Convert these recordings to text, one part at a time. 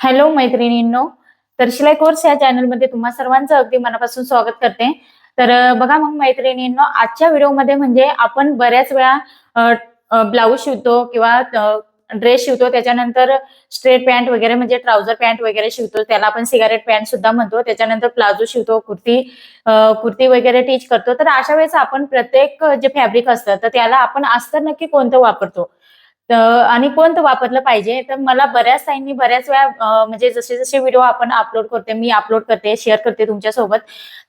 Hello मैत्रिणींनो तर शिलाई कोर्स या चॅनलमध्ये तुम्हा सर्वांचं अगदी मनापासून स्वागत करते. तर बघा मग मैत्रिणींनो आजच्या व्हिडिओमध्ये म्हणजे आपण बऱ्याच वेळा ब्लाऊज शिवतो किंवा ड्रेस शिवतो त्याच्यानंतर स्ट्रेट पॅन्ट वगैरे म्हणजे ट्राउझर पॅन्ट वगैरे शिवतो त्याला आपण सिगारेट पॅन्ट सुद्धा म्हणतो त्याच्यानंतर प्लाझो शिवतो कुर्ती कुर्ती वगैरे टीच करतो. तर अशा वेळेस आपण प्रत्येक जे फॅब्रिक असतं तर त्याला आपण अस्तर नक्की कोणतं वापरतो? तर आणि कोणतं वापरलं पाहिजे. तर मला बऱ्याच ताईंनी बऱ्याच वेळा म्हणजे जसे जसे व्हिडिओ आपण अपलोड करते मी अपलोड करते शेअर करते तुमच्यासोबत.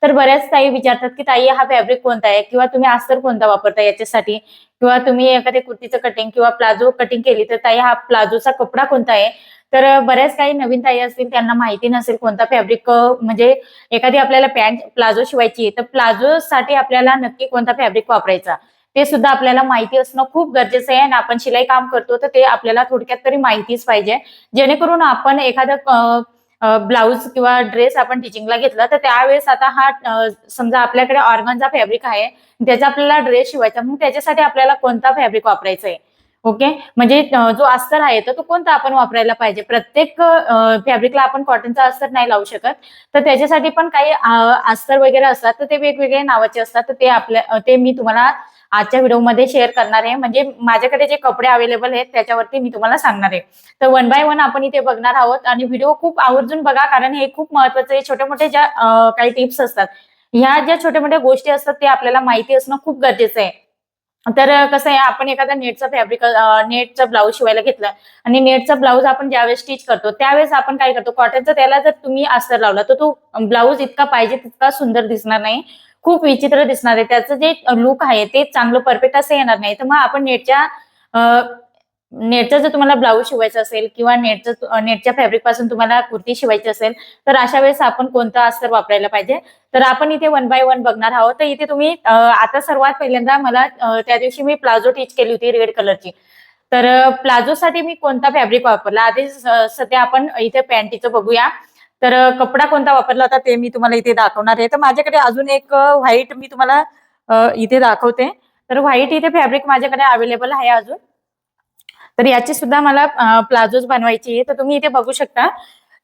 तर बऱ्याच ताई विचारतात की ताई हा फॅब्रिक कोणता आहे? किंवा तुम्ही अस्तर कोणता वापरता याच्यासाठी? किंवा तुम्ही एखाद्या कुर्तीचं कटिंग किंवा प्लाझो कटिंग केली तर ताई हा प्लाझोचा कपडा कोणता आहे? तर बऱ्याच काही नवीन ताई असतील त्यांना माहिती नसेल कोणता फॅब्रिक म्हणजे एखादी आपल्याला पॅन्ट प्लाझो शिवायची आहे तर प्लाझो साठी आपल्याला नक्की कोणता फॅब्रिक वापरायचा? ते सुद्धा आपल्याला माहिती असणं खूप गरजेचं आहे. आणि आपण शिलाई काम करतो तर ते आपल्याला थोडक्यात तरी माहितीच पाहिजे. जेणेकरून आपण एखादं ब्लाऊज किंवा ड्रेस आपण टिचिंगला घेतला तर त्यावेळेस आता हा समजा आपल्याकडे ऑर्गनचा फॅब्रिक आहे त्याचा आपल्याला ड्रेस शिवायचा मग त्याच्यासाठी आपल्याला कोणता फॅब्रिक वापरायचा आहे? ओके? म्हणजे जो अस्तर आहे तर तो कोणता आपण वापरायला पाहिजे? प्रत्येक फॅब्रिकला आपण कॉटनचा अस्तर नाही लावू शकत. तर त्याच्यासाठी पण काही अस्तर वगैरे असतात तर ते वेगवेगळे नावाचे असतात तर ते आपल्या ते मी तुम्हाला आजच्या व्हिडिओमध्ये शेअर करणार आहे. म्हणजे माझ्याकडे जे कपडे अवेलेबल आहेत त्याच्यावरती मी तुम्हाला सांगणार आहे. तर वन बाय वन आपण इथे बघणार आहोत आणि व्हिडिओ खूप आवर्जून बघा कारण हे खूप महत्वाचं आहे. मोठे ज्या काही टिप्स असतात ह्या ज्या छोट्या मोठ्या गोष्टी असतात ते आपल्याला माहिती असणं खूप गरजेचं आहे. तर कसं आहे आपण एखादा नेटचा फॅब्रिक नेटचा ब्लाऊज शिवायला घेतला आणि नेटचा ब्लाऊज आपण ज्यावेळेस स्टिच करतो त्यावेळेस आपण काय करतो कॉटनचा त्याला जर तुम्ही अस्तर लावला तर तो ब्लाऊज इतका पाहिजे तितका सुंदर दिसणार नाही. खूप विचित्र दिसणार आहे. त्याचं जे लुक आहे ते चांगलं परफेक्ट असं येणार नाही. तर मग आपण नेटच्या नेटचा जर तुम्हाला ब्लाऊज शिवायचा असेल किंवा नेटचं नेटच्या फॅब्रिकपासून तुम्हाला कुर्ती शिवायची असेल तर अशा वेळेस आपण कोणतं अस्तर वापरायला पाहिजे? तर आपण इथे वन बाय वन बघणार आहोत. तर इथे तुम्ही आता सर्वात पहिल्यांदा मला त्या दिवशी मी प्लाझो टीच केली होती रेड कलरची तर प्लाझोसाठी मी कोणता फॅब्रिक वापरला? आधी सध्या आपण इथे पॅन्टीचं बघूया. तर कपडा कोणता वापरला होता ते मी तुम्हाला इथे दाखवणार आहे. तर माझ्याकडे अजून एक व्हाईट मी तुम्हाला इथे दाखवते. तर व्हाईट इथे फॅब्रिक माझ्याकडे अवेलेबल आहे अजून. तर याची सुद्धा मला प्लाझोज बनवायची आहे. तर तुम्ही इथे बघू शकता.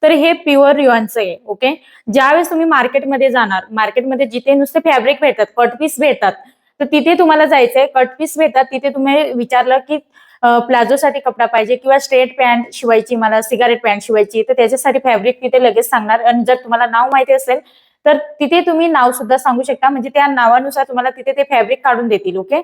तर हे प्युअर रिओनचं आहे ओके ज्यावेळेस तुम्ही मार्केटमध्ये जाणार मार्केटमध्ये जिथे नुसते फॅब्रिक भेटतात कटपीस भेटतात तर तिथे तुम्हाला जायचंय. कटपीस भेटतात तिथे तुम्ही विचारलं की प्लाझोसाठी कपडा पाहिजे किंवा स्ट्रेट पॅन्ट शिवायची मला सिगारेट पॅन्ट शिवायची तर त्याच्यासाठी फॅब्रिक तिथे लगेच सांगणार. आणि जर तुम्हाला नाव माहिती असेल तर तिथे तुम्ही नाव सुद्धा सांगू शकता. म्हणजे त्या नावानुसार तुम्हाला तिथे ते फॅब्रिक काढून देतील ओके?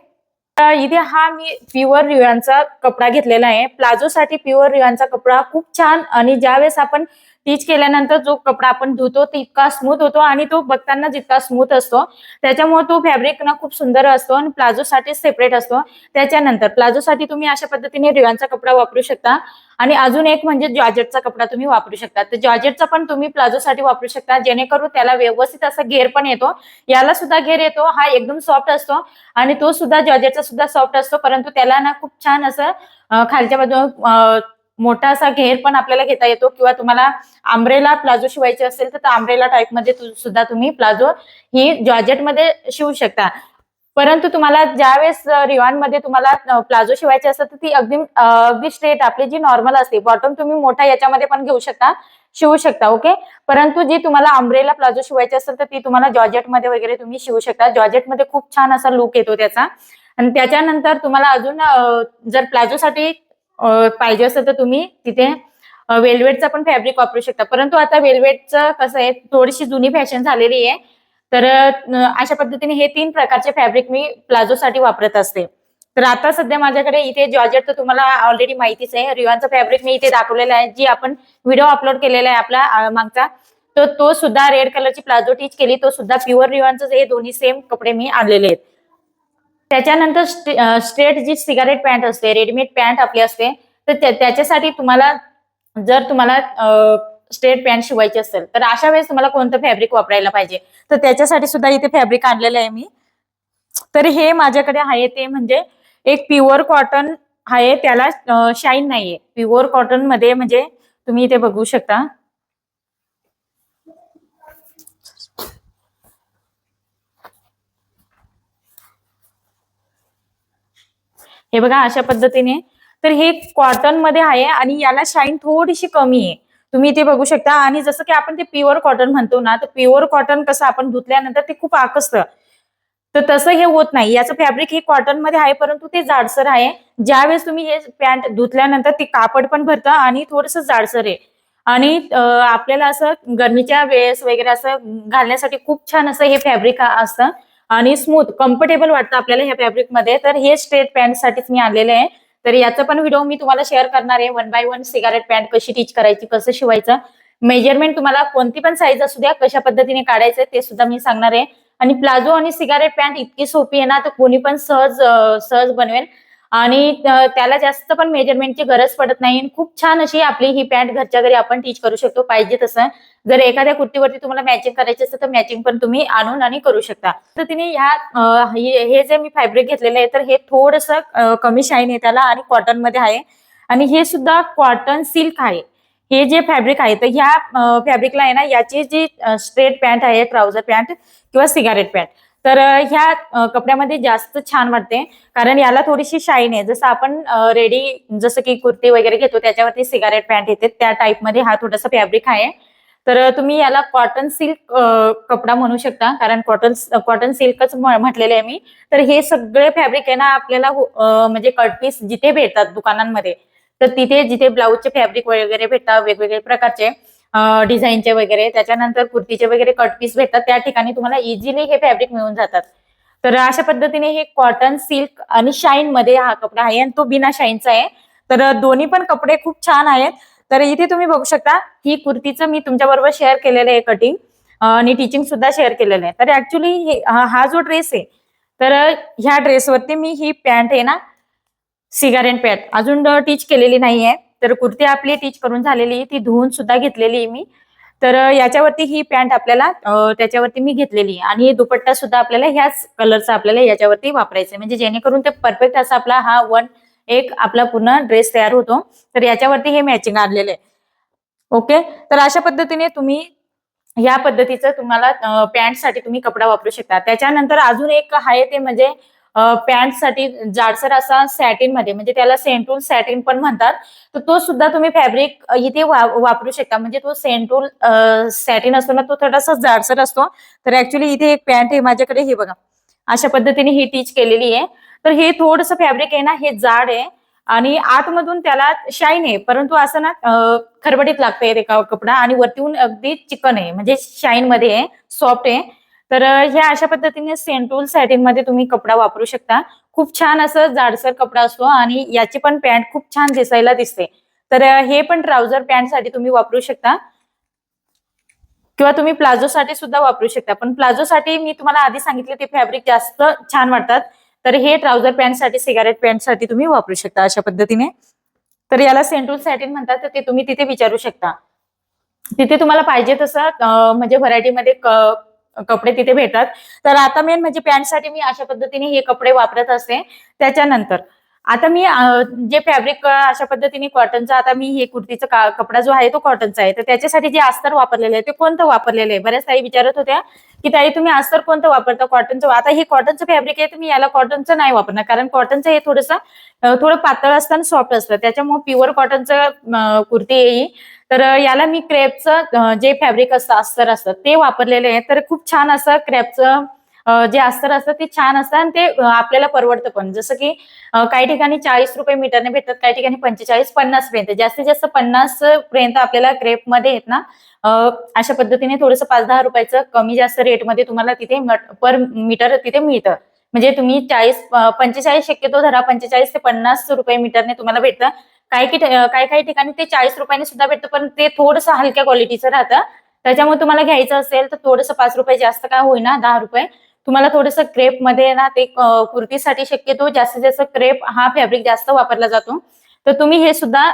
इथे हा मी प्युअर रिवांचा कपडा घेतलेला आहे. प्लाझोसाठी प्युअर रिवांचा कपडा खूप छान. आणि ज्यावेळेस आपण टीच केल्यानंतर जो कपडा आपण धुतो तो इतका स्मूथ होतो आणि तो बघताना जितका स्मूथ असतो. त्याच्यामुळे तो फॅब्रिक ना खूप सुंदर असतो आणि प्लाझोसाठी सेपरेट असतो. त्याच्यानंतर प्लाझोसाठी तुम्ही अशा पद्धतीने रिवांचा कपडा वापरू शकता. आणि अजून एक म्हणजे जॉर्जेटचा कपडा तुम्ही वापरू शकता. तर जॉर्जेटचा पण तुम्ही प्लाझोसाठी वापरू शकता. जेणेकरून त्याला व्यवस्थित असा घेर पण येतो. याला सुद्धा घेर येतो. हा एकदम सॉफ्ट असतो. आणि तो सुद्धा जॉर्जेटचा सुद्धा सॉफ्ट असतो. परंतु त्याला ना खूप छान असं खालच्या बाजू मोठा असा घेर पण आपल्याला घेता येतो किंवा तुम्हाला आंब्रेला प्लाझो शिवायचे असेल तर आंब्रेला टाईपमध्ये सुद्धा तुम्ही प्लाझो ही जॉर्जेटमध्ये शिवू शकता. परंतु तुम्हाला ज्यावेळेस रिवानमध्ये तुम्हाला प्लाझो शिवायचे असतात तर ती अगदी अगदी स्ट्रेट आपली जी नॉर्मल असते. बॉटम तुम्ही मोठा याच्यामध्ये पण घेऊ शकता शिवू शकता ओके परंतु जी तुम्हाला आंब्रेला प्लाझो शिवायची असेल तर ती तुम्हाला जॉर्जेटमध्ये वगैरे तुम्ही शिवू शकता. जॉर्जेटमध्ये खूप छान असा लुक येतो त्याचा. आणि त्याच्यानंतर तुम्हाला अजून जर प्लाझोसाठी पाहिजे असेल तर तुम्ही तिथे वेलवेटचा पण फॅब्रिक वापरू शकता. परंतु आता वेलवेटचं कसं आहे थोडीशी जुनी फॅशन झालेली आहे. तर अशा पद्धतीने हे तीन प्रकारचे फॅब्रिक मी प्लाझोसाठी वापरत असते. तर आता सध्या माझ्याकडे इथे जॉर्जेट तर तुम्हाला ऑलरेडी माहितीच आहे. रिवानचं फॅब्रिक मी इथे दाखवलेलं आहे जी आपण व्हिडिओ अपलोड केलेला आहे आपला मागचा. तर तो सुद्धा रेड कलरची प्लाझो टीच केली तो सुद्धा प्युअर रिवानचं हे दोन्ही सेम कपडे मी आणलेले आहेत. त्याच्यानंतर स्ट्रेट जी सिगारेट पॅन्ट असते रेडीमेड पॅन्ट आपली असते तर त्याच्यासाठी तुम्हाला जर तुम्हाला स्ट्रेट पॅन्ट शिवायची असेल तर अशा वेळेस तुम्हाला कोणतं फॅब्रिक वापरायला पाहिजे? तर त्याच्यासाठी सुद्धा इथे फॅब्रिक आणलेलं आहे मी. तर हे माझ्याकडे आहे ते म्हणजे एक प्युअर कॉटन आहे त्याला शाईन नाहीये. प्युअर कॉटनमध्ये म्हणजे तुम्ही इथे बघू शकता. हे बघा अशा पद्धतीने. तर हे कॉटनमध्ये आहे आणि याला शाईन थोडीशी कमी आहे. तुम्ही इथे बघू शकता. आणि जसं की आपण ते प्युअर कॉटन म्हणतो ना तर प्युअर कॉटन कसं आपण धुतल्यानंतर ते खूप आकसतं. तर तसं हे होत नाही. याचं फॅब्रिक हे कॉटनमध्ये आहे परंतु ते जाडसर आहे. ज्यावेळेस तुम्ही हे पॅन्ट धुतल्यानंतर ते कापड पण भरतं आणि थोडंसं जाडसर आहे. आणि आपल्याला असं गरमीच्या वेळेस वगैरे असं घालण्यासाठी खूप छान असं हे फॅब्रिक असतं. आणि स्मूथ कम्फर्टेबल वाटतं आपल्याला ह्या फॅब्रिकमध्ये तर हे स्ट्रेट पॅन्टसाठीच मी आलेले आहे. तर याचा पण व्हिडिओ मी तुम्हाला शेअर करणार आहे. One by one cigarette pant कशी टीच करायची कसं शिवायचं. मेजरमेंट तुम्हाला कोणती पण साईज असू द्या कशा पद्धतीने काढायचं ते सुद्धा मी सांगणार आहे. आणि प्लाझो आणि सिगारेट पॅन्ट इतकी सोपी आहे ना तर कोणी पण सहज सहज बनवेल. आणि त्याला जास्त पण मेजरमेंटची गरज पडत नाही. आणि खूप छान अशी आपली ही पॅन्ट घरच्या घरी आपण टीच करू शकतो. पाहिजे तसं. जर एखाद्या कुर्तीवरती तुम्हाला मॅचिंग करायची असेल तर मॅचिंग पण तुम्ही आणून आणि करू शकता. तर तिने ह्या हे जे मी फॅब्रिक घेतलेलं आहे तर हे थोडस कमी शाईन आहे त्याला आणि कॉटनमध्ये आहे. आणि हे सुद्धा कॉटन सिल्क आहे. हे जे फॅब्रिक आहे तर ह्या फॅब्रिकला आहे ना याची जी स्ट्रेट पॅन्ट आहे ट्राउझर पॅन्ट किंवा सिगारेट पॅन्ट तर ह्या कपड्यामध्ये जास्त छान वाटते. कारण याला थोडीशी शाईन आहे. जसं आपण रेडी जसं की कुर्ती वगैरे घेतो त्याच्यावरती सिगारेट पॅन्ट येते. त्या टाईपमध्ये हा थोडासा फॅब्रिक आहे. तर तुम्ही याला कॉटन सिल्क कपडा म्हणू शकता. कारण कॉटन कॉटन सिल्कच म्हटलेले आहे मी. तर हे सगळे फॅब्रिक आहे ना आपल्याला हो, म्हणजे कट म्हणजे कटपीस जिथे भेटतात दुकानांमध्ये तर तिथे जिथे ब्लाऊजचे फॅब्रिक वगैरे भेटतात वेगवेगळे प्रकारचे. डिझाईनचे वगैरे त्याच्यानंतर कुर्तीचे वगैरे कटपीस भेटतात. त्या ठिकाणी तुम्हाला इझिली हे फॅब्रिक मिळून जातात. तर अशा पद्धतीने हे कॉटन सिल्क आणि शाईन मध्ये हा कपडा आहे आणि तो बिना शाईनचा आहे. तर दोन्ही पण कपडे खूप छान आहेत. तर इथे तुम्ही बघू शकता ही कुर्तीचं मी तुमच्या बरोबर शेअर केलेलं आहे कटिंग आणि टीचिंग सुद्धा शेअर केलेलं आहे. तर ऍक्च्युली हा जो ड्रेस आहे तर ह्या ड्रेसवरती मी ही पॅन्ट आहे ना सिगारेट पॅन्ट अजून टीच केलेली नाहीये. तर कुर्ती आपली टीच करून झालेली ती धुवून सुद्धा घेतलेली आहे मी. तर याच्यावरती ही पॅन्ट आपल्याला त्याच्यावरती मी घेतलेली आहे. आणि दुपट्टा सुद्धा आपल्याला ह्याच कलरचा आपल्याला याच्यावरती वापरायचा म्हणजे जेणेकरून ते परफेक्ट असा आपला हा वन एक आपला पूर्ण ड्रेस तयार होतो. तर याच्यावरती हे मॅचिंग आणलेलं आहे. ओके तर अशा पद्धतीने तुम्ही या पद्धतीचं तुम्हाला पॅन्टसाठी तुम्ही कपडा वापरू शकता. त्याच्यानंतर अजून एक आहे ते म्हणजे पॅन्टसाठी जाडसर असा सॅटिनमध्ये म्हणजे त्याला सेंटूल सॅटिन पण म्हणतात. तर तो सुद्धा तुम्ही फॅब्रिक इथे वापरू शकता. म्हणजे तो सेंटूल सॅटिन असतो ना तो थोडासा जाडसर असतो. तर ऍक्च्युली इथे एक पॅन्ट आहे माझ्याकडे हे बघा. अशा पद्धतीने ही टीच केलेली आहे. तर हे थोडस फॅब्रिक आहे ना हे जाड आहे. आणि आतमधून त्याला शाईन आहे. परंतु असं ना खरबडीत लागतंय ते कपडा आणि वरतीहून अगदी चिकन आहे. म्हणजे शाईन मध्ये आहे सॉफ्ट आहे. तर ह्या अशा पद्धतीने सेंटूल सॅटिनमध्ये तुम्ही कपडा वापरू शकता. खूप छान असं जाडसर कपडा असतो आणि याची पण पॅन्ट खूप छान दिसायला दिसते. तर हे पण ट्राउझर पॅन्टसाठी तुम्ही वापरू शकता. किंवा तुम्ही प्लाझो साठी सुद्धा वापरू शकता. पण प्लाझो साठी मी तुम्हाला आधी सांगितले ते फॅब्रिक जास्त छान वाटतात. तर हे ट्राउझर पॅन्टसाठी सिगारेट पॅन्टसाठी तुम्ही वापरू शकता अशा पद्धतीने. तर याला सेंटूल सॅटिन म्हणतात तर ते तुम्ही तिथे विचारू शकता. तिथे तुम्हाला पाहिजे तसं म्हणजे व्हरायटीमध्ये कपडे तिथे भेटतात. तर आता मेन म्हणजे पॅन्टसाठी मी अशा पद्धतीने हे कपडे वापरत असते त्याच्यानंतर आता मी जे फॅब्रिक अशा पद्धतीने कॉटनचा आता मी हे कुर्तीचा कपडा जो आहे तो कॉटनचा आहे. तर त्याच्यासाठी जे अस्तर वापरलेलं आहे ते कोणतं वापरलेलं आहे? बऱ्याच ताई विचारत होत्या की ताई तुम्ही अस्तर कोणतं वापरता? कॉटनचं आता हे कॉटनचं फॅब्रिक आहे तर मी याला कॉटनचं नाही वापरणार. कारण कॉटनचं हे थोडंसं थोडं पातळ असतं आणि सॉफ्ट असतं. त्याच्यामुळे प्युअर कॉटनचं कुर्ती येईल तर याला मी क्रेपचं जे फॅब्रिक असतं अस्तर असतं ते वापरलेलं आहे. तर खूप छान असं क्रेपचं जे अस्तर असतं ते छान असतं आणि ते आपल्याला परवडतं पण. जसं की काही ठिकाणी चाळीस रुपये मीटरने भेटतात काही ठिकाणी पंचेचाळीस पन्नास पर्यंत. जास्तीत जास्त पन्नास पर्यंत आपल्याला क्रेपमध्ये आहेत ना अशा पद्धतीने थोडंसं पाच दहा रुपयाचं कमी जास्त रेटमध्ये तुम्हाला तिथे पर मीटर तिथे मिळतं. म्हणजे तुम्ही चाळीस पंचेचाळीस शक्यतो धरा पंचेचाळीस ते पन्नास रुपये मीटरने तुम्हाला भेटतं. काही काही काही ठिकाणी ते चाळीस रुपयाने सुद्धा भेटतं पण ते थोडंसं हलक्या क्वालिटीचं राहतं. त्याच्यामुळे तुम्हाला घ्यायचं असेल तर थोडंसं पाच रुपये जास्त काय होईना दहा रुपये. तुम्हाला थोडंसं क्रेपमध्ये ना ते कुर्तीसाठी शक्यतो जास्तीत जास्त क्रेप हा फॅब्रिक जास्त वापरला जातो. तर तुम्ही हे सुद्धा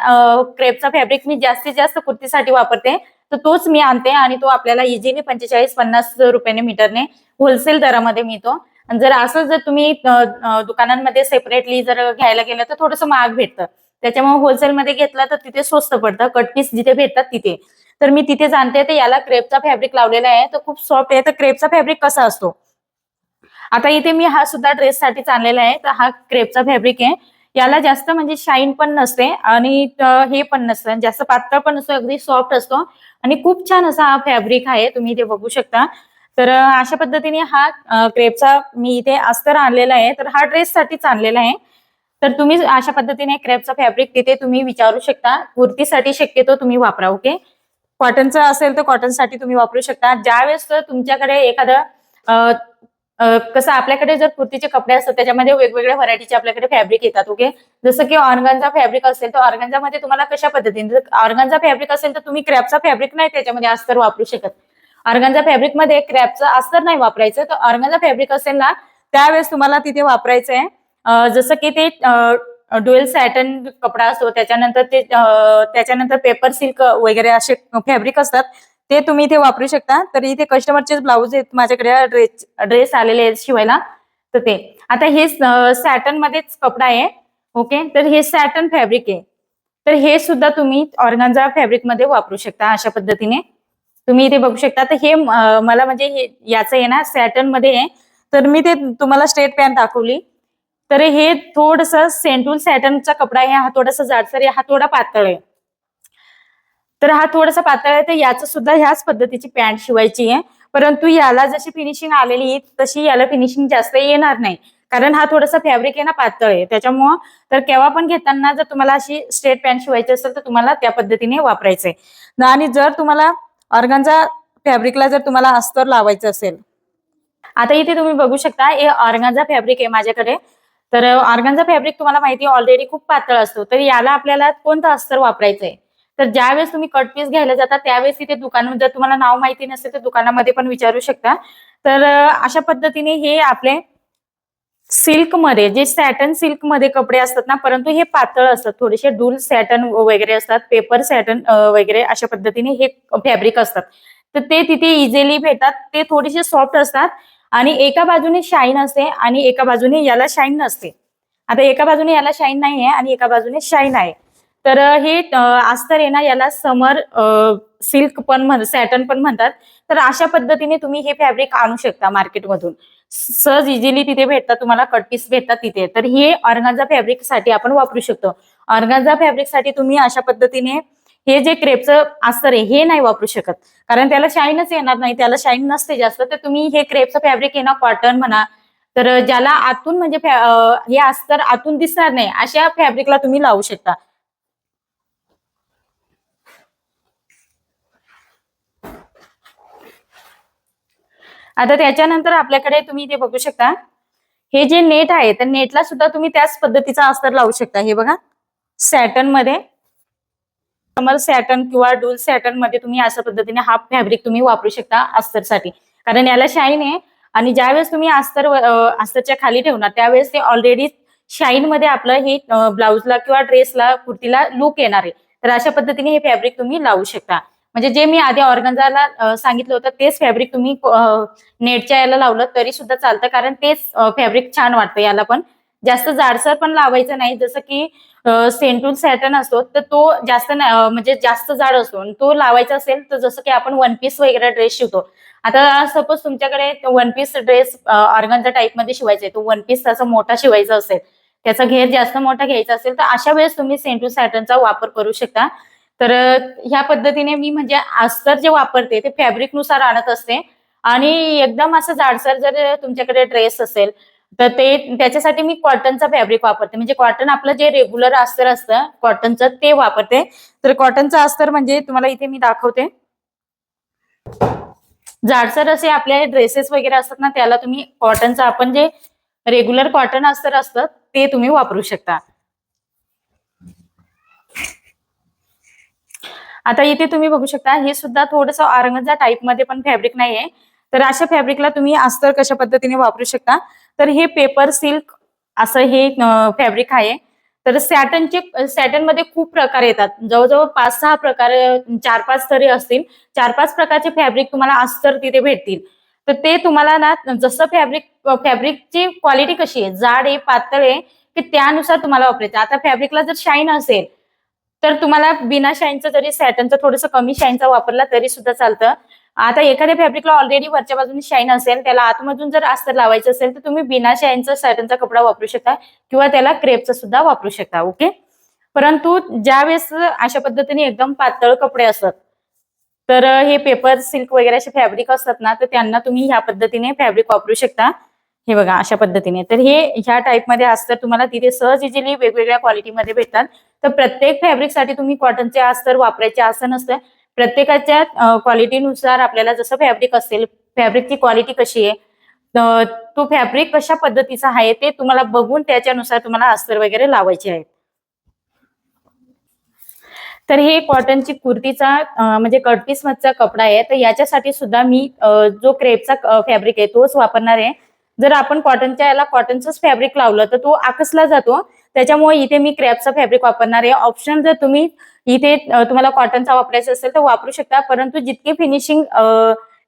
क्रेपचा फॅब्रिक मी जास्तीत जास्त कुर्तीसाठी वापरते. तर तोच मी आणते आणि तो आपल्याला इझिली पंचेचाळीस पन्नास रुपयाने मीटरने होलसेल दरामध्ये मिळतो. आणि जर असं जर तुम्ही दुकानांमध्ये सेपरेटली जर घ्यायला गेलं तर थोडंसं महाग भेटतं. त्याच्यामुळे होलसेलमध्ये घेतला तर तिथे स्वस्त पडतं. कटपीस जिथे भेटतात तिथे. तर मी तिथे जाणते तर याला क्रेपचा फॅब्रिक लावलेला आहे. तर खूप सॉफ्ट आहे. तर क्रेपचा फॅब्रिक कसा असतो? आता इथे मी हा सुद्धा ड्रेससाठी चाललेला आहे. तर हा क्रेपचा फॅब्रिक आहे. याला जास्त म्हणजे शाईन पण नसते आणि हे पण नसतं. जास्त पातळ पण नसतो. अगदी सॉफ्ट असतो. आणि खूप छान असा हा फॅब्रिक आहे. तुम्ही इथे बघू शकता. तर अशा पद्धतीने हा क्रेपचा मी इथे अस्तर आणलेला आहे. तर हा ड्रेससाठीच आणलेला आहे. तर तुम्ही अशा पद्धतीने क्रेपचा फॅब्रिक तिथे तुम्ही विचारू शकता. कुर्तीसाठी शक्यतो तुम्ही वापरा ओके कॉटनचं असेल तर कॉटनसाठी तुम्ही वापरू शकता. ज्यावेळेस तर तुमच्याकडे एखादं कसं आपल्याकडे जर कुर्तीचे कपडे असतात त्याच्यामध्ये वेगवेगळ्या व्हरायटीचे आपल्याकडे फॅब्रिक येतात ओके जसं की ऑर्गनचा फॅब्रिक असेल तर ऑर्गनजामध्ये तुम्हाला कशा पद्धतीने ऑर्गनचा फॅब्रिक असेल तर तुम्ही क्रॅपचा फॅब्रिक नाही त्याच्यामध्ये अस्तर वापरू शकत. ऑर्गनचा फॅब्रिकमध्ये क्रॅपचं अस्तर नाही वापरायचं तर ऑर्गनचा फॅब्रिक असेल ना त्यावेळेस तुम्हाला तिथे वापरायचं आहे जसं की ते डुएल सॅटन कपडा असतो त्याच्यानंतर ते त्याच्यानंतर पेपर सिल्क वगैरे असे फॅब्रिक असतात ते तुम्ही इथे वापरू शकता. तर इथे कस्टमरचे ब्लाऊज आहेत माझ्याकडे ड्रेस ड्रेस आलेले आहेत शिवायला तर ते. आता हे सॅटन मध्येच कपडा आहे ओके? तर हे सॅटन फॅब्रिक आहे. तर हे सुद्धा तुम्ही ऑर्गनचा फॅब्रिकमध्ये वापरू शकता अशा पद्धतीने. तुम्ही इथे बघू शकता. तर हे मला म्हणजे हे याचं आहे ना सॅटनमध्ये आहे. तर मी ते तुम्हाला स्ट्रेट पॅन्ट दाखवली. तर हे थोडस सेंटूल सॅटनचा कपडा आहे हा थोडासा जाडसर आहे हा थोडा पातळ आहे. तर हा थोडासा पातळ आहे तर याचं सुद्धा ह्याच पद्धतीची पॅन्ट शिवायची आहे. परंतु याला जशी फिनिशिंग आलेली आहे तशी याला फिनिशिंग जास्त येणार नाही. कारण हा थोडासा फॅब्रिक आहे ना पातळ आहे. त्याच्यामुळं तर केव्हा पण घेताना जर तुम्हाला अशी स्ट्रेट पॅन्ट शिवायची असेल तर तुम्हाला त्या पद्धतीने वापरायचंय. आणि जर तुम्हाला ऑर्गनचा फॅब्रिकला जर तुम्हाला अस्तर लावायचं असेल आता इथे तुम्ही बघू शकता हे ऑर्गनचा फॅब्रिक आहे माझ्याकडे. तर ऑर्गनचा फॅब्रिक तुम्हाला माहिती ऑलरेडी खूप पातळ असतो. तर याला आपल्याला कोणतं अस्तर वापरायचंय? तर ज्यावेळेस तुम्ही कट पीस घ्यायला जाता त्यावेळेस तिथे दुकान जर तुम्हाला नाव माहिती नसेल तर दुकानामध्ये पण विचारू शकता. तर अशा पद्धतीने हे आपले सिल्कमध्ये जे सॅटन सिल्कमध्ये कपडे असतात ना परंतु हे पातळ असतात. थोडेसे डूल सॅटन वगैरे असतात पेपर सॅटन वगैरे अशा पद्धतीने हे फॅब्रिक असतात. तर ते तिथे इझिली भेटतात. ते थोडेसे सॉफ्ट असतात. आणि एका बाजूने शाईन असते आणि एका बाजूने याला शाईन नसते. आता एका बाजूने याला शाईन नाही आहे आणि एका बाजूने शाईन आहे. तर हे अस्तर आहे ना याला समर सिल्क पण म्हण सॅटन पण म्हणतात. तर अशा पद्धतीने तुम्ही हे फॅब्रिक आणू शकता मार्केटमधून. सहज इझिली तिथे भेटतात तुम्हाला कटपीस भेटतात तिथे. तर हे ऑर्गांजा फॅब्रिकसाठी आपण वापरू शकतो. ऑर्गांजा फॅब्रिकसाठी तुम्ही अशा पद्धतीने हे जे क्रेपचं अस्तर आहे हे नाही वापरू शकत. कारण त्याला शाईनच येणार नाही त्याला शाईन नसते जास्त. तर तुम्ही हे क्रेपचं फॅब्रिक आहे ना कॉटन म्हणा तर ज्याला आतून म्हणजे हे अस्तर आतून दिसणार नाही. अशा फॅब्रिकला तुम्ही लावू शकता. आता त्याच्यानंतर आपल्याकडे तुम्ही ते बघू शकता. हे जे नेट आहे तर नेटला सुद्धा तुम्ही त्याच पद्धतीचा अस्तर लावू शकता. हे बघा. सॅटनमध्ये. कस्टमर सॅटन किंवा डुल सॅटनमध्ये तुम्ही अशा पद्धतीने हा फॅब्रिक तुम्ही वापरू शकता अस्तरसाठी कारण याला शाईन आहे आणि ज्यावेळेस तुम्ही अस्तर अस्तरच्या खाली ठेवणार त्यावेळेस ते ऑलरेडी शाईन मध्ये आपलं हे ब्लाऊजला किंवा ड्रेसला कुर्तीला लुक येणार आहे. तर अशा पद्धतीने हे फॅब्रिक तुम्ही लावू शकता. म्हणजे जे मी आधी ऑर्गन्झाला सांगितलं होतं तेच फॅब्रिक तुम्ही नेटच्या याला लावलं तरी सुद्धा चालतं. कारण तेच फॅब्रिक छान वाटतं याला पण. जास्त जाडसर पण लावायचं नाही. जसं की सेंटून सॅटर्न असतो तर तो जास्त म्हणजे जास्त जाड असतो तो लावायचा असेल तर जसं की आपण वन पीस वगैरे ड्रेस शिवतो. आता सपोज तुमच्याकडे वन पीस ड्रेस ऑर्गनच्या टाईपमध्ये शिवायचा आहे तो वन पीस त्याचा मोठा शिवायचा असेल त्याचा घेर जास्त मोठा घ्यायचा असेल तर अशा वेळेस तुम्ही सेंटू सॅटर्नचा वापर करू शकता. तर ह्या पद्धतीने मी म्हणजे अस्तर जे वापरते ते फॅब्रिकनुसार आणत असते. आणि एकदम असं जाडसर जर तुमच्याकडे ड्रेस असेल तर ते त्याच्यासाठी मी कॉटनचा फॅब्रिक वापरते. म्हणजे कॉटन आपलं जे रेग्युलर अस्तर असतं कॉटनचं ते वापरते. तर कॉटनचं अस्तर म्हणजे तुम्हाला इथे मी दाखवते. जाडसर असे आपले ड्रेसेस वगैरे असतात ना त्याला तुम्ही कॉटनचं आपण जे रेग्युलर कॉटन अस्तर असतं ते तुम्ही वापरू शकता. आता इथे तुम्ही बघू शकता हे सुद्धा थोडंसं ऑर्गनचा टाईपमध्ये पण फॅब्रिक नाहीये. तर अशा फॅब्रिकला तुम्ही अस्तर कशा पद्धतीने वापरू शकता? तर हे पेपर सिल्क असं हे फॅब्रिक आहे. तर सॅटनचे सॅटनमध्ये खूप प्रकार येतात. जवळजवळ पाच सहा प्रकार चार पाच तरी असतील. चार पाच प्रकारचे फॅब्रिक तुम्हाला अस्तर तिथे भेटतील. तर ते तुम्हाला ना जसं फॅब्रिक फॅब्रिकची क्वालिटी कशी आहे जाड आहे पातळ आहे की त्यानुसार तुम्हाला वापरायचं आता फॅब्रिकला जर शाईन असेल तर तुम्हाला बिना शाईनचं जरी सॅटनचं थोडंसं कमी शाईनचा वापरला तरी सुद्धा चालतं. आता एखाद्या फॅब्रिकला ऑलरेडी वरच्या बाजूने शाईन असेल त्याला आतमधून जर अस्तर लावायचं असेल तर तुम्ही बिना शाईनचा सॅटनचा कपडा वापरू शकता किंवा त्याला क्रेपचा सुद्धा वापरू शकता ओके परंतु ज्या वेळेस अशा पद्धतीने एकदम पातळ कपडे असतात तर हे पेपर सिल्क वगैरे असे फॅब्रिक असतात ना तर त्यांना तुम्ही ह्या पद्धतीने फॅब्रिक वापरू शकता. हे बघा अशा पद्धतीने. तर हे ह्या टाईपमध्ये अस्तर तुम्हाला तिथे सहज इजिली वेगवेगळ्या क्वालिटीमध्ये भेटतात. तर प्रत्येक फॅब्रिकसाठी तुम्ही कॉटनचे अस्तर वापरायचे असं नसतं. प्रत्येकाच्या क्वालिटीनुसार आपल्याला जसं फॅब्रिक असेल फॅब्रिकची क्वालिटी कशी आहे तो फॅब्रिक कशा पद्धतीचा आहे ते तुम्हाला बघून त्याच्यानुसार तुम्हाला अस्तर वगैरे लावायचे आहेत. तर हे कॉटनची कुर्तीचा म्हणजे कटपीस मधचा कपडा आहे तर याच्यासाठी सुद्धा मी जो क्रेपचा फॅब्रिक आहे तोच वापरणार आहे. जर आपण कॉटनच्या याला कॉटनचंच फॅब्रिक लावलं तर तो आकसला जातो. त्याच्यामुळे इथे मी क्रॅपचा फॅब्रिक वापरणार आहे. ऑप्शन जर तुम्ही इथे तुम्हाला कॉटनचा वापरायचा असेल तर वापरू शकता. परंतु जितकी फिनिशिंग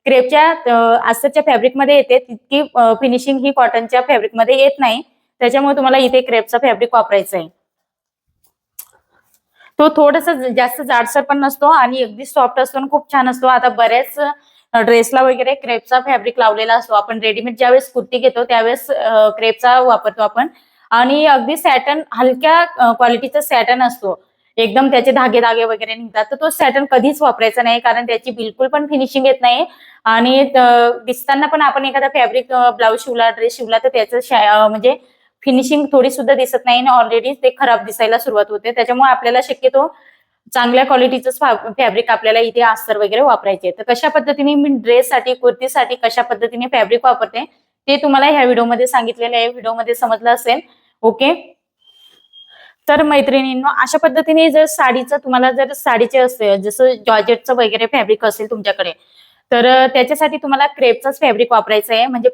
क्रेपच्या आस्तरच्या फॅब्रिकमध्ये येते तितकी फिनिशिंग ही कॉटनच्या फॅब्रिकमध्ये येत नाही. त्याच्यामुळे तुम्हाला इथे क्रेपचा फॅब्रिक वापरायचा आहे. तो थोडस जास्त जाडसर पण नसतो आणि अगदी सॉफ्ट असतो आणि खूप छान असतो. आता बऱ्याच ड्रेसला वगैरे क्रेपचा फॅब्रिक लावलेला असतो. आपण रेडीमेड ज्यावेळेस कुर्ती घेतो त्यावेळेस क्रेपचा वापरतो आपण. आणि अगदी सॅटन हलक्या क्वालिटीचा सॅटन असतो. एकदम त्याचे धागे धागे वगैरे निघतात. तर तो सॅटन कधीच वापरायचा नाही कारण त्याची बिलकुल पण फिनिशिंग येत नाही. आणि दिसताना पण आपण एखादा फॅब्रिक ब्लाऊज शिवला ड्रेस शिवला तर त्याचं म्हणजे फिनिशिंग थोडी सुद्धा दिसत नाही. आणि ऑलरेडी ते खराब दिसायला सुरुवात होते. त्याच्यामुळे आपल्याला शक्यतो चांगल्या क्वालिटीचं फॅब्रिक आपल्याला इथे अस्तर वगैरे वापरायचे तर कशा पद्धतीने मी ड्रेससाठी कुर्तीसाठी कशा पद्धतीने फॅब्रिक वापरते ते तुम्हाला ह्या व्हिडिओमध्ये सांगितलेलं आहे. व्हिडिओमध्ये समजलं असेल. ओके तर मैत्रिणींनो अशा पद्धतीने जर साडीचं तुम्हाला जर साडीचे असेल जसं जॉर्जेटचं वगैरे फॅब्रिक असेल तुमच्याकडे तर त्याच्यासाठी तुम्हाला क्रेपचाच फॅब्रिक वापरायचं आहे. म्हणजे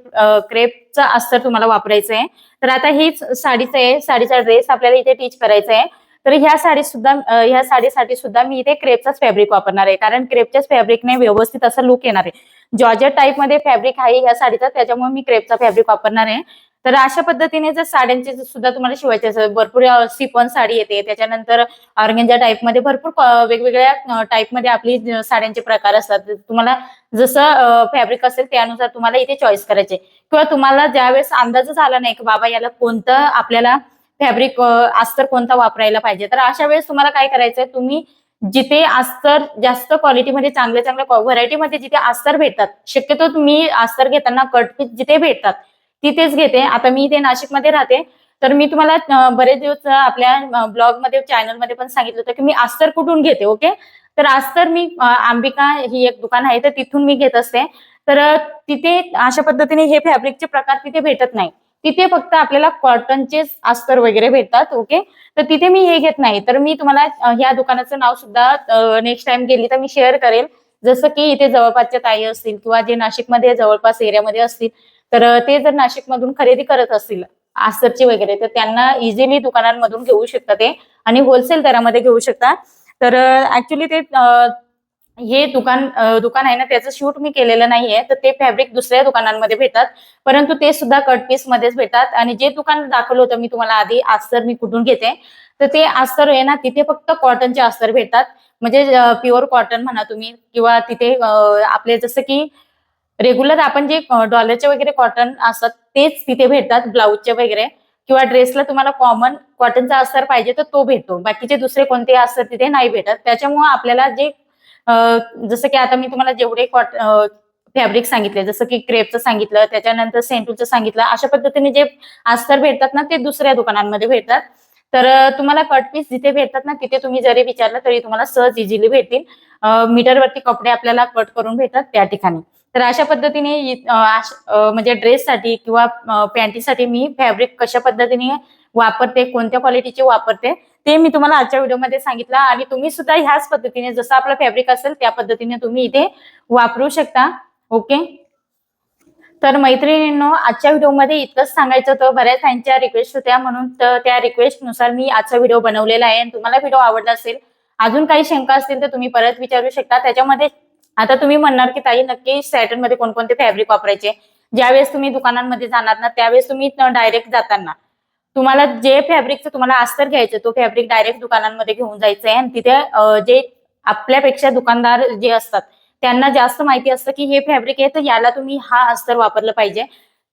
क्रेपचं अस्तर तुम्हाला वापरायचं आहे. तर आता हीच साडीचं आहे. साडीचा ड्रेस आपल्याला इथे टीच करायचा आहे. तर ह्या साडी सुद्धा ह्या साडीसाठी सुद्धा मी इथे क्रेपचाच फॅब्रिक वापरणार आहे. कारण क्रेपच्याच फॅब्रिकने व्यवस्थित असं लुक येणार आहे. जॉर्जेट टाईपमध्ये फॅब्रिक आहे ह्या साडीचा त्याच्यामुळे मी क्रेपचा फॅब्रिक वापरणार आहे. तर अशा पद्धतीने जर साड्यांचे सुद्धा तुम्हाला शिवायचे असेल भरपूर सिपन साडी येते. त्याच्यानंतर ऑर्गेंजा टाईपमध्ये भरपूर वेगवेगळ्या टाईपमध्ये आपली साड्यांचे प्रकार असतात. तुम्हाला जसं फॅब्रिक असेल त्यानुसार तुम्हाला इथे चॉईस करायचे. किंवा तुम्हाला ज्यावेळेस अंदाजच आला नाही की बाबा याला कोणतं आपल्याला फॅब्रिक अस्तर कोणता वापरायला पाहिजे तर अशा वेळेस तुम्हाला काय करायचंय? तुम्ही जिथे अस्तर जास्त क्वालिटीमध्ये चांगल्या चांगल्या व्हरायटीमध्ये जिथे अस्तर भेटतात शक्यतो तुम्ही अस्तर घेताना कट पीस जिथे भेटतात तिथेच घेते. आता मी इथे नाशिकमध्ये राहते. तर मी तुम्हाला बरेच दिवस आपल्या ब्लॉगमध्ये चॅनलमध्ये पण सांगितलं होतं की मी अस्तर कुठून घेते ओके? तर अस्तर मी अंबिका ही एक दुकान आहे तर तिथून मी घेत असते. तर तिथे अशा पद्धतीने हे फॅब्रिकचे प्रकार तिथे भेटत नाही. तिथे फक्त आपल्याला कॉटनचे अस्तर वगैरे भेटतात ओके? तर तिथे मी हे घेत नाही. तर मी तुम्हाला ह्या दुकानाचं नाव सुद्धा नेक्स्ट टाइम गेली तर मी शेअर करेल. जसं की इथे जवळपासच्या ताई असतील किंवा जे नाशिकमध्ये जवळपास एरियामध्ये असतील तर ते जर नाशिकमधून खरेदी करत असतील आसरची वगैरे तर त्यांना इझिली दुकानांमधून घेऊ शकता ते आणि होलसेल दरामध्ये घेऊ शकता. तर ऍक्च्युली ते हे दुकान दुकान आहे ना त्याचं शूट मी केलेलं नाहीये तर ते फॅब्रिक दुसऱ्या दुकानांमध्ये भेटतात. परंतु ते सुद्धा कट पीस मध्येच भेटतात आणि जे दुकान दाखवलं होतं मी तुम्हाला आधी अस्तर मी कुठून घेते तर ते अस्तर आहे ना तिथे फक्त कॉटनचे अस्तर भेटतात. म्हणजे प्युअर कॉटन म्हणा तुम्ही किंवा तिथे आपले जसं की रेग्युलर आपण जे डॉलरचे वगैरे कॉटन असतात तेच तिथे भेटतात ब्लाऊजचे वगैरे. किंवा ड्रेसला तुम्हाला कॉमन कॉटनचा अस्तर पाहिजे तर तो भेटतो. बाकीचे दुसरे कोणते अस्तर तिथे नाही भेटत. त्याच्यामुळे आपल्याला जे जसं की आता मी तुम्हाला जेवढे कॉट फॅब्रिक सांगितले जसं की क्रेपचं सांगितलं त्याच्यानंतर सेंटूलचं सांगितलं अशा पद्धतीने जे अस्तर भेटतात ना ते दुसऱ्या दुकानांमध्ये भेटतात. तर तुम्हाला कट पीस जिथे भेटतात ना तिथे तुम्ही जरी विचारलं तरी तुम्हाला सहज इझिली भेटतील. मीटरवरती कपडे आपल्याला कट करून भेटतात त्या ठिकाणी. तर अशा पद्धतीने म्हणजे ड्रेससाठी किंवा पॅन्टीसाठी मी फॅब्रिक कशा पद्धतीने वापरते कोणत्या क्वालिटीचे वापरते ते मी तुम्हाला आजच्या व्हिडिओमध्ये सांगितलं आणि तुम्ही सुद्धा ह्याच पद्धतीने जसं आपलं फॅब्रिक असेल त्या पद्धतीने तुम्ही इथे वापरू शकता. ओके? तर मैत्रिणींनो आजच्या व्हिडिओमध्ये इतकंच सांगायचं होतं. बऱ्याच त्यांच्या रिक्वेस्ट होत्या म्हणून तर त्या रिक्वेस्टनुसार मी आजचा व्हिडिओ बनवलेला आहे आणि तुम्हाला व्हिडिओ आवडला असेल अजून काही शंका असतील तर तुम्ही परत विचारू शकता. त्याच्यामध्ये आता तुम्ही म्हणणार की ताई नक्की सॅटनमध्ये कोणकोणते फॅब्रिक वापरायचे? ज्यावेळेस तुम्ही दुकानांमध्ये जाणार ना त्यावेळेस तुम्ही डायरेक्ट जाताना तुम्हाला जे फॅब्रिकचं तुम्हाला अस्तर घ्यायचं तो फॅब्रिक डायरेक्ट दुकानांमध्ये घेऊन जायचं आहे आणि तिथे जे आपल्यापेक्षा दुकानदार जे असतात त्यांना जास्त माहिती असतं की हे फॅब्रिक आहे तर याला तुम्ही हा अस्तर वापरलं पाहिजे.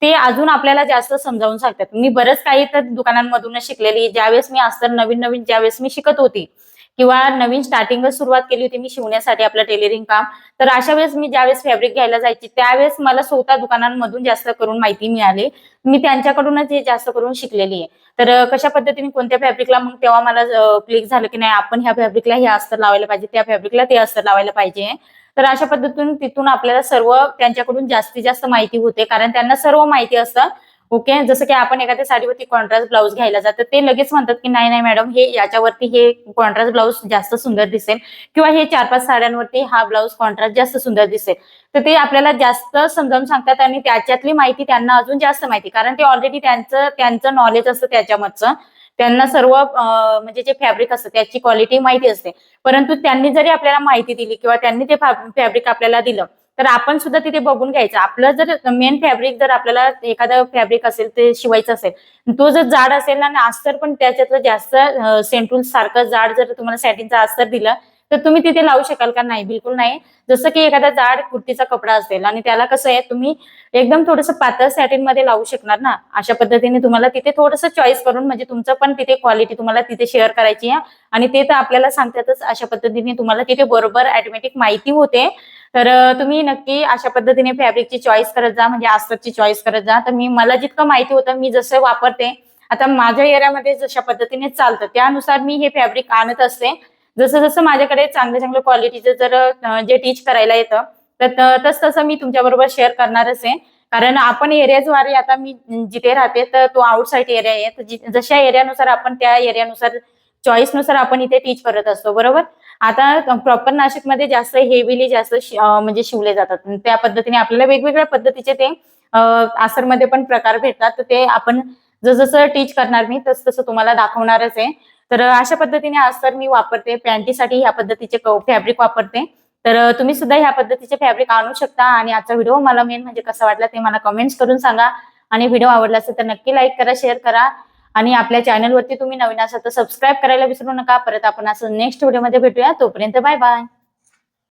ते अजून आपल्याला जास्त समजावून सांगतात. मी बरंच काही तर दुकानांमधूनच शिकलेली. ज्यावेळेस मी अस्तर नवीन नवीन ज्यावेळेस मी शिकत होती किंवा नवीन स्टार्टिंगच सुरुवात केली होती मी शिवण्यासाठी आपलं टेलरिंग काम तर अशा वेळेस मी ज्यावेळेस फॅब्रिक घ्यायला जायची त्यावेळेस मला स्वतः दुकानांमधून जास्त करून माहिती मिळाली. मी त्यांच्याकडूनच हे जास्त करून शिकलेली आहे. तर कशा पद्धतीने कोणत्या फॅब्रिकला मग तेव्हा मला क्लिक झालं की नाही आपण ह्या फॅब्रिकला हे अस्तर लावायला पाहिजे त्या फॅब्रिकला ते अस्तर लावायला पाहिजे. तर अशा पद्धतीतून तिथून आपल्याला सर्व त्यांच्याकडून जास्तीत जास्त माहिती होते कारण त्यांना सर्व माहिती असतं ओके? जसं की आपण एखाद्या साडीवरती कॉन्ट्रास्ट ब्लाऊज घ्यायला जातं ते लगेच म्हणतात की नाही नाही मॅडम हे याच्यावरती हे कॉन्ट्रास्ट ब्लाऊज जास्त सुंदर दिसेल. किंवा हे चार पाच साड्यांवरती हा ब्लाऊज कॉन्ट्रास्ट जास्त सुंदर दिसेल. तर ते आपल्याला जास्त समजावून सांगतात आणि त्याच्यातली माहिती त्यांना अजून जास्त माहिती कारण ते ऑलरेडी त्यांचं त्यांचं नॉलेज असतं त्याच्यामधचं. त्यांना सर्व म्हणजे जे फॅब्रिक असतं त्याची क्वालिटी माहिती असते. परंतु त्यांनी जरी आपल्याला माहिती दिली किंवा त्यांनी ते फॅब्रिक आपल्याला दिलं तर आपण सुद्धा तिथे बघून घ्यायचं. आपलं जर मेन फॅब्रिक जर आपल्याला एखादं फॅब्रिक असेल ते शिवायचं असेल तो जर जाड असेल ना आणि अस्तर पण त्याच्यातलं जास्त सेंट्रूल सारखं जाड जर तुम्हाला सॅटिनचा अस्तर दिलं तर तुम्ही तिथे लावू शकाल का? नाही बिलकुल नाही. जसं की एखादा जाड कुर्तीचा कपडा असेल आणि त्याला कसं आहे तुम्ही एकदम थोडंसं पातळ सॅटिनमध्ये लावू शकणार ना? अशा पद्धतीने तुम्हाला तिथे थोडंसं चॉईस करून म्हणजे तुमचं पण तिथे क्वालिटी तुम्हाला तिथे शेअर करायची आहे. आणि ते तर आपल्याला सांगतातच अशा पद्धतीने तुम्हाला तिथे बरोबर ऑटोमॅटिक माहिती होते. तर तुम्ही नक्की अशा पद्धतीने फॅब्रिकची चॉईस करत जा म्हणजे अस्तरची चॉईस करत जा. तर मी मला जितकं माहिती होतं मी जसं वापरते आता माझ्या एरियामध्ये जशा पद्धतीने चालतं त्यानुसार मी हे फॅब्रिक आणत असते. जसं जसं माझ्याकडे चांगल्या चांगल्या क्वालिटीचं जर जे टीच करायला येतं तर त- तस तसं मी तुमच्याबरोबर शेअर करणारच आहे कारण आपण एरियाद्वारे आता मी जिथे राहते तर तो आउटसाईड एरिया आहे. जशा एरियानुसार आपण त्या एरियानुसार चॉईसनुसार आपण इथे टीच करत असतो बरोबर? आता प्रॉपर नाशिकमध्ये जास्त हेवीली जास्त शि- म्हणजे शिवले जातात. त्या पद्धतीने आपल्याला वेगवेगळ्या पद्धतीचे ते आसरमध्ये पण प्रकार भेटतात. तर ते आपण जसं टीच करणार मी तस तसं तुम्हाला दाखवणारच आहे. तर अशा पद्धतीने आसर मी वापरते. पॅन्टीसाठी ह्या पद्धतीचे फॅब्रिक वापरते. तर तुम्ही सुद्धा ह्या पद्धतीचे फॅब्रिक आणू शकता. आणि आजचा व्हिडिओ मला मेन म्हणजे कसा वाटला ते मला कमेंट्स करून सांगा. आणि व्हिडिओ आवडला असेल तर नक्की लाईक करा शेअर करा. आणि आपल्या चॅनलवरती तुम्ही नवीन असाल तर सबस्क्राईब करायला विसरू नका. परत आपण असं नेक्स्ट व्हिडिओमध्ये भेटूया. तोपर्यंत बाय बाय